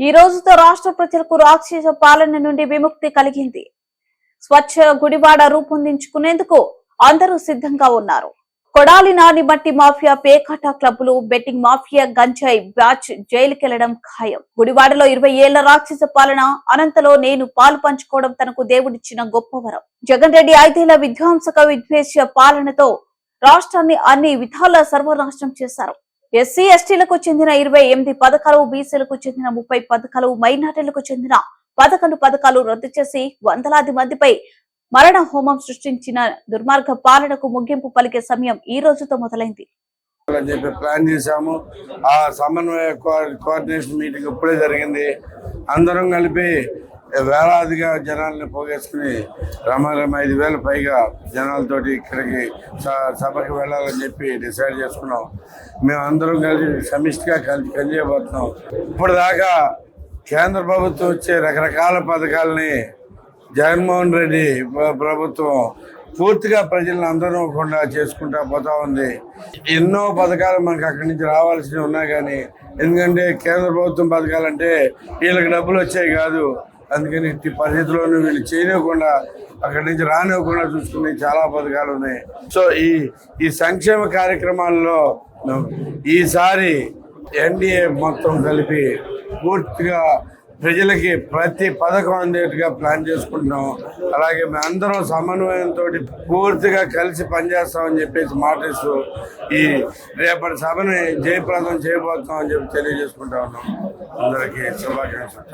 ఈ రోజుతో రాష్ట్ర ప్రజలకు రాక్షస పాలన నుండి విముక్తి కలిగింది. స్వచ్ఛ గుడివాడ రూపొందించుకునేందుకు అందరూ సిద్ధంగా ఉన్నారు. కొడాలి నాని మట్టి మాఫియా పేకాట క్లబ్లు బెట్టింగ్ మాఫియా గంజాయి బ్యాచ్ జైలుకెళ్ళడం ఖాయం. గుడివాడలో ఇరవై ఏళ్ళ రాక్షస పాలన అనంతలో నేను పాలు పంచుకోవడం తనకు దేవుడిచ్చిన గొప్ప వరం. జగన్ రెడ్డి ఐదేళ్ళ విధ్వంసక విద్వేష పాలనతో రాష్ట్రాన్ని అన్ని విధాల సర్వనాశనం చేశారు. ఎస్సీ ఎస్టీలకు చెందిన ఇరవై ఎనిమిది పథకాలు బీసీలకు చెందిన ముప్పై పథకాలు మైనార్టీలకు చెందిన పదకొండు పథకాలు రద్దు చేసి వందలాది మందిపై మరణ హోమం సృష్టించిన దుర్మార్గ పాలనకు ముగింపు పలికే సమయం ఈ రోజుతో మొదలైంది. అని చెప్పి ప్లాన్ చేశాము. ఆ సమన్వయ కోఆర్డినేషన్ మీటింగ్ ఇప్పుడే జరిగింది. అందరం కలిపి వేలాదిగా జనాల్ని పోగేసుకుని రమారమ ఐదు వేల పైగా జనాలతోటి ఇక్కడికి స- సభకి వెళ్ళాలని చెప్పి డిసైడ్ చేసుకున్నాం. మేము అందరం కలిసి సమిష్టిగా కలిసి పనిచేయబోతున్నాం. ఇప్పటిదాకా కేంద్ర ప్రభుత్వం వచ్చే రకరకాల పథకాలని జగన్మోహన్ రెడ్డి ప్రభుత్వం పూర్తిగా ప్రజలను అందరూకుండా చేసుకుంటా పోతా ఉంది. ఎన్నో పథకాలు మనకు అక్కడి నుంచి రావాల్సినవి ఉన్నాయి కానీ ఎందుకంటే కేంద్ర ప్రభుత్వం పథకాలంటే వీళ్ళకి డబ్బులు వచ్చాయి కాదు. అందుకని ఇట్టి పరిస్థితుల్లోనూ వీళ్ళు చేయనివ్వకుండా అక్కడి నుంచి రానివ్వకుండా చూసుకునే చాలా పథకాలు ఉన్నాయి. సో ఈ ఈ సంక్షేమ కార్యక్రమాల్లో ఈసారి ఎన్డీఏ మొత్తం కలిపి పూర్తిగా ప్రజలకి ప్రతి పథకం అందేట్టుగా ప్లాన్ చేసుకుంటున్నాం అలాగే మేమందరం సమన్వయంతో పూర్తిగా కలిసి పనిచేస్తామని చెప్పేసి మాటిస్తూ ఈ రేపటి సభని జయప్రదం చేయబోతున్నాం అని చెప్పి తెలియజేసుకుంటా ఉన్నాం. అందరికీ శుభాకాంక్షలు.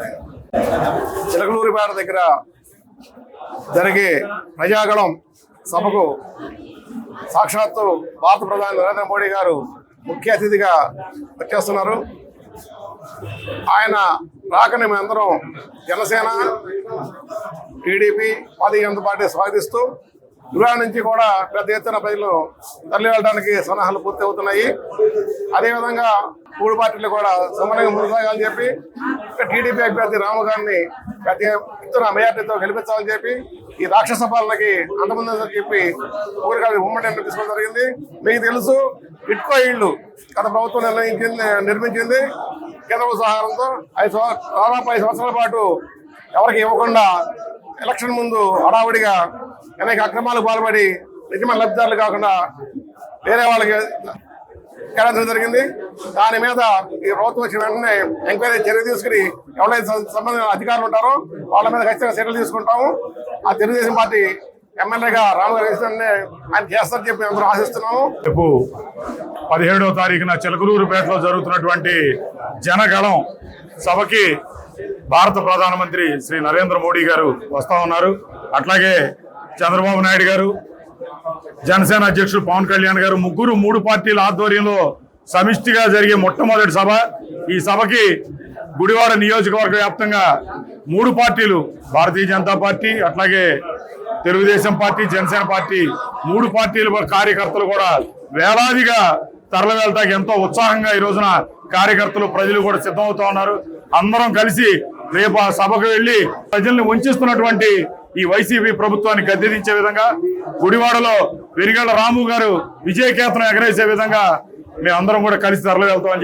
చిలకలూరిపేట దగ్గర జరిగే ప్రజాగణం సభకు సాక్షాత్తు భారత ప్రధాని నరేంద్ర మోడీ గారు ముఖ్య అతిథిగా వచ్చేస్తున్నారు. ఆయన రాకని మేమందరం జనసేన టీడీపీ పదిహేను పార్టీ స్వాగతిస్తూ గృహ నుంచి కూడా పెద్ద ఎత్తున ప్రజలు తరలి వెళ్ళడానికి సన్నాహాలు పూర్తి అవుతున్నాయి అదేవిధంగా మూడు పార్టీలు కూడా సమన్వయంగా ముందుసాగాలని చెప్పి టీడీపీ అభ్యర్థి రాము గారిని పెద్ద ఎత్తున మెజార్టీతో గెలిపించాలని చెప్పి ఈ రాక్షస పాలనకి అంతమంది చెప్పి ఊరిగా ఉమ్మడి తీసుకోవడం జరిగింది. మీకు తెలుసు ఇట్కో ఇళ్ళు గత ప్రభుత్వం నిర్ణయించింది నిర్మించింది. కేంద్ర ప్రభుత్వ సహాయంతో ఐదు దాదాపు ఐదు సంవత్సరాల పాటు ఎవరికి ఇవ్వకుండా ఎలక్షన్ ముందు హడావుడిగా అనేక అక్రమాలకు పాల్పడి నిజమైన లబ్ధిదారులు కాకుండా వేరే వాళ్ళకి కేటాయించడం జరిగింది. దాని మీద ఈ ప్రభుత్వం వచ్చిన వెంటనే ఎంక్వైరీ చర్య తీసుకుని ఎవరైతే సంబంధించిన అధికారులు ఉంటారో వాళ్ళ మీద ఖచ్చితంగా చర్యలు తీసుకుంటాము. ఆ తెలుగుదేశం పార్టీ ఎమ్మెల్యేగా రామగారు ఆయన చేస్తారని చెప్పి అందరూ ఆశిస్తున్నాము. రేపు పదిహేడవ తారీఖున చిలకలూరుపేటలో జరుగుతున్నటువంటి జనగళం సభకి భారత ప్రధానమంత్రి శ్రీ నరేంద్ర మోడీ గారు వస్తా ఉన్నారు. అట్లాగే చంద్రబాబు నాయుడు గారు జనసేన అధ్యక్షుడు పవన్ కళ్యాణ్ గారు ముగ్గురు మూడు పార్టీల ఆధ్వర్యంలో సమిష్టిగా జరిగే మొట్టమొదటి సభ. ఈ సభకి గుడివాడ నియోజకవర్గ వ్యాప్తంగా మూడు పార్టీలు భారతీయ జనతా పార్టీ అట్లాగే తెలుగుదేశం పార్టీ జనసేన పార్టీ మూడు పార్టీల కార్యకర్తలు కూడా వేలాదిగా తరలి వెళ్తాకి ఎంతో ఉత్సాహంగా ఈ రోజున కార్యకర్తలు ప్రజలు కూడా సిద్ధమవుతా ఉన్నారు. అందరం కలిసి రేపు ఆ సభకు వెళ్ళి ప్రజల్ని వంచిస్తున్నటువంటి ఈ వైసీపీ ప్రభుత్వాన్ని గద్దెదించే విధంగా గుడివాడలో వెరిగళ్ళ రాము గారు విజయకేతనం ఎగరేసే విధంగా మేమందరం కూడా కలిసి తరలి వెళ్తామని